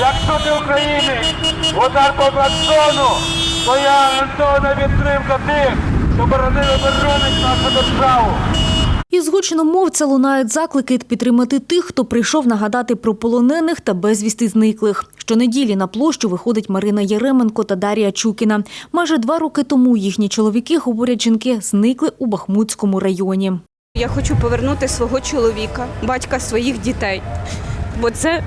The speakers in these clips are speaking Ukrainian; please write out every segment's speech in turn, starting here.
Якщо ти українець, удар по плацону, твоя антонна підтримка тих, що боронили боронить нашу державу. Із гучномовця лунають заклики підтримати тих, хто прийшов нагадати про полонених та безвісти зниклих. Щонеділі на площу виходить Марина Єременко та Дар'я Чукіна. Майже два роки тому їхні чоловіки, говорять жінки, зникли у Бахмутському районі. Я хочу повернути свого чоловіка, батька своїх дітей, бо це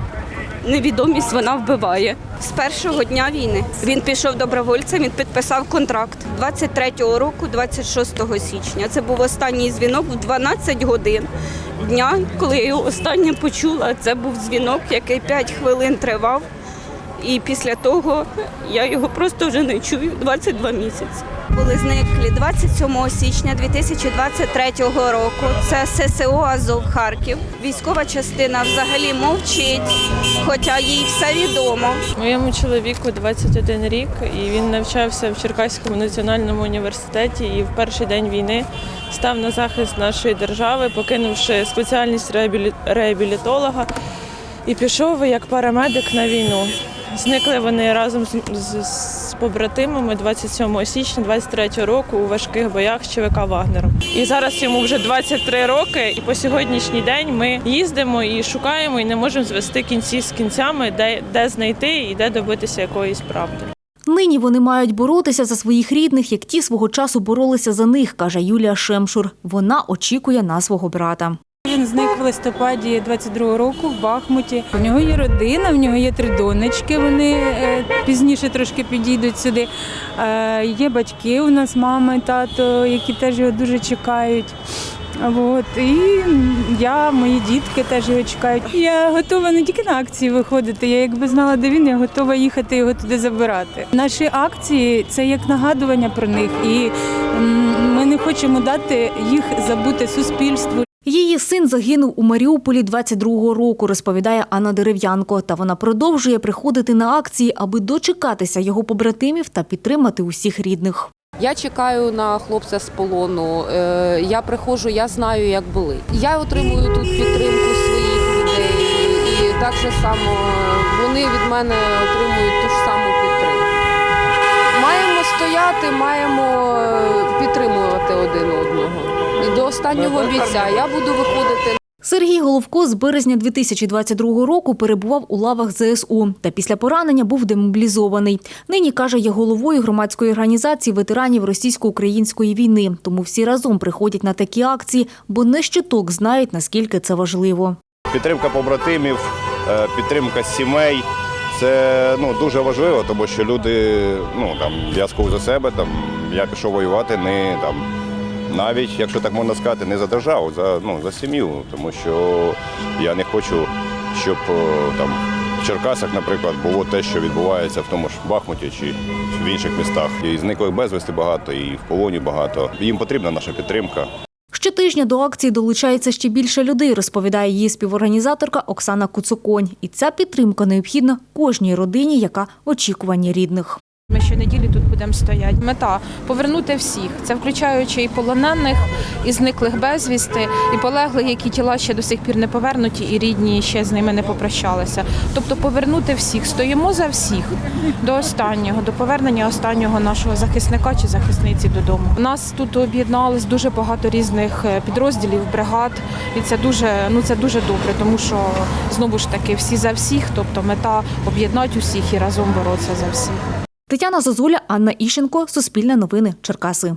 невідомість вона вбиває. З першого дня війни він пішов добровольцем, він підписав контракт 23-го року, 26 січня. Це був останній дзвінок в 12 годин дня, коли я його останнє почула. Це був дзвінок, який 5 хвилин тривав. І після того я його просто вже не чую 22 місяці. Були зниклі 27 січня 2023 року. Це ССО Азов Харків. Військова частина взагалі мовчить, хоча їй все відомо. Моєму чоловіку 21 рік, і він навчався в Черкаському національному університеті і в перший день війни став на захист нашої держави, покинувши спеціальність реабілі- реабілітолога і пішов як парамедик на війну. Зникли вони разом з, з, з побратимами 27 січня 23 року у важких боях з ЧВК Вагнером. І зараз йому вже 23 роки, і по сьогоднішній день ми їздимо і шукаємо, і не можемо звести кінці з кінцями, де, де знайти і де добитися якоїсь правди. Нині вони мають боротися за своїх рідних, як ті свого часу боролися за них, каже Юлія Шемшур. Вона очікує на свого брата. Він зник в листопаді 22-го року в Бахмуті. У нього є родина, в нього є три донечки. Вони е, пізніше трошки підійдуть сюди. Е, Є батьки у нас, мама і тато, які теж його дуже чекають. От і я, мої дітки теж його чекають. Я готова не тільки на акції виходити. Я якби знала, де він, я готова їхати його туди забирати. Наші акції це як нагадування про них, і ми не хочемо дати їх забути суспільству. Її син загинув у Маріуполі 22-го року, розповідає Анна Дерев'янко. Та вона продовжує приходити на акції, аби дочекатися його побратимів та підтримати усіх рідних. Я чекаю на хлопця з полону. е, Я приходжу, я знаю, як були. Я отримую тут підтримку своїх людей, і так же само вони від мене отримують ту ж саму підтримку. Маємо стояти, маємо е, підтримувати один одного. І до останнього бійця я буду виходити Сергій Головко з березня 2022 року перебував у лавах ЗСУ та після поранення був демобілізований. Нині каже, є головою громадської організації ветеранів російсько-української війни. Тому всі разом приходять на такі акції, бо не щиток знають наскільки це важливо. Підтримка побратимів, е, підтримка сімей це ну, дуже важливо, тому що люди, ну там я скажу за себе, там я пішов воювати не там. Навіть, якщо так можна сказати, не за державу, за ну за сім'ю, тому що я не хочу, щоб е, там в Черкасах, наприклад, було те, що відбувається в тому ж Бахмуті чи в інших містах. І зниклих безвісти багато, і в полоні багато. Їм потрібна наша підтримка. Щотижня до акції долучається ще більше людей, розповідає її співорганізаторка Оксана Куцуконь. І ця підтримка необхідна кожній родині, яка очікування рідних. Ми щонеділі тут будемо стояти. Мета повернути всіх. Це включаючи і полонених, і зниклих безвісти, і полеглих, які тіла ще до сих пір не повернуті, і рідні ще з ними не попрощалися. Тобто повернути всіх. Стоїмо за всіх до останнього, до повернення останнього нашого захисника чи захисниці додому. У нас тут об'єдналось дуже багато різних е, підрозділів, бригад, і це дуже ну це дуже добре, тому що знову ж таки всі за всіх, тобто мета об'єднати усіх і разом боротися за всіх. Тетяна Зозуля, Анна Іщенко, Суспільне новини, Черкаси.